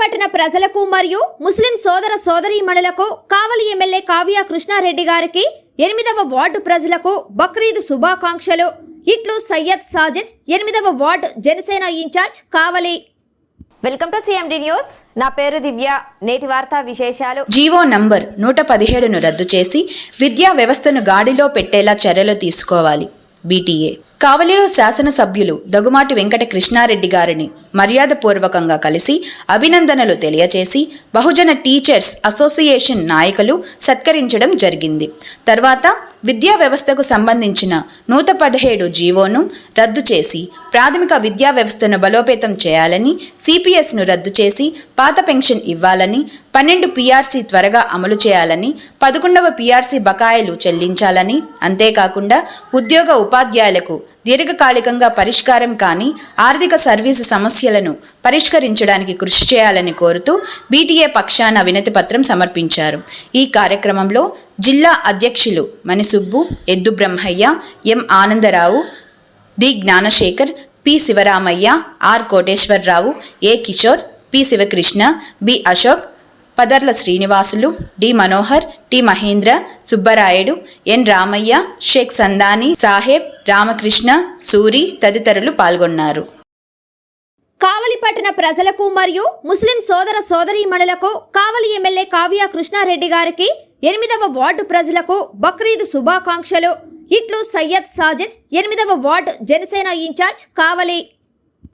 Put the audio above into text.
పట్టణ ప్రజలకు మరియు ముస్లిం సోదర సోదరీమణులకు కావలి ఎమ్మెల్యే కావ్య కృష్ణారెడ్డి గారికి ఎనిమిదవ వార్డు ప్రజలకు బక్రీద్ శుభాకాంక్షలు. ఇట్లు సయ్యద్ సాజిద్ ఎనిమిదవ ward Janasena incharge Kavali. Welcome to CMD news. నా పేరు దివ్య. నేటి వార్తా విశేషాలు. జీవో నంబర్ నూట పదిహేడును రద్దు చేసి విద్యా వ్యవస్థను గాడిలో పెట్టేలా చర్యలు తీసుకోవాలి. బీటీఏ. కావలిలో శాసనసభ్యులు దగుమాటి వెంకట కృష్ణారెడ్డి గారిని మర్యాదపూర్వకంగా కలిసి అభినందనలు తెలియచేసి బహుజన టీచర్స్ అసోసియేషన్ నాయకులు సత్కరించడం జరిగింది. తర్వాత విద్యా వ్యవస్థకు సంబంధించిన నూట పదిహేడు జీవోను రద్దు చేసి ప్రాథమిక విద్యా వ్యవస్థను బలోపేతం చేయాలని సిపిఎస్ను రద్దు చేసి పాత పెన్షన్ ఇవ్వాలని పన్నెండు పీఆర్సీ త్వరగా అమలు చేయాలని పదకొండవ పీఆర్సీ బకాయిలు చెల్లించాలని అంతేకాకుండా ఉద్యోగ ఉపాధ్యాయులకు దీర్ఘకాలికంగా పరిష్కారం కాని ఆర్థిక సర్వీసు సమస్యలను పరిష్కరించడానికి కృషి చేయాలని కోరుతూ బీటీఏ పక్షాన వినతి పత్రం సమర్పించారు. ఈ కార్యక్రమంలో జిల్లా అధ్యక్షులు Manisubbu Eddu Brahmaiah M Anandarao D Gnanasekhar P Sivaramaiah R Koteswararao A Kishore P Sivakrishna B Ashok Padarla Srinivasulu D Manohar T Mahendra Subbarayudu N Ramaiah Sheikh Sandani Saheb Ramakrishna Suri తదితరులు పాల్గొన్నారు. కావలి పట్టణ ప్రజలకు మరియు ముస్లిం సోదర సోదరీమణులకు Kavali MLA Kavya Krishnareddy గారికి ఎనిమిదవ వార్డు ప్రజలకు బక్రీద్ శుభాకాంక్షలు. ఇట్లు సయ్యద్ సాజిద్ ఎనిమిదవ వార్డు జనసేన ఇన్ఛార్జ్ కావలి.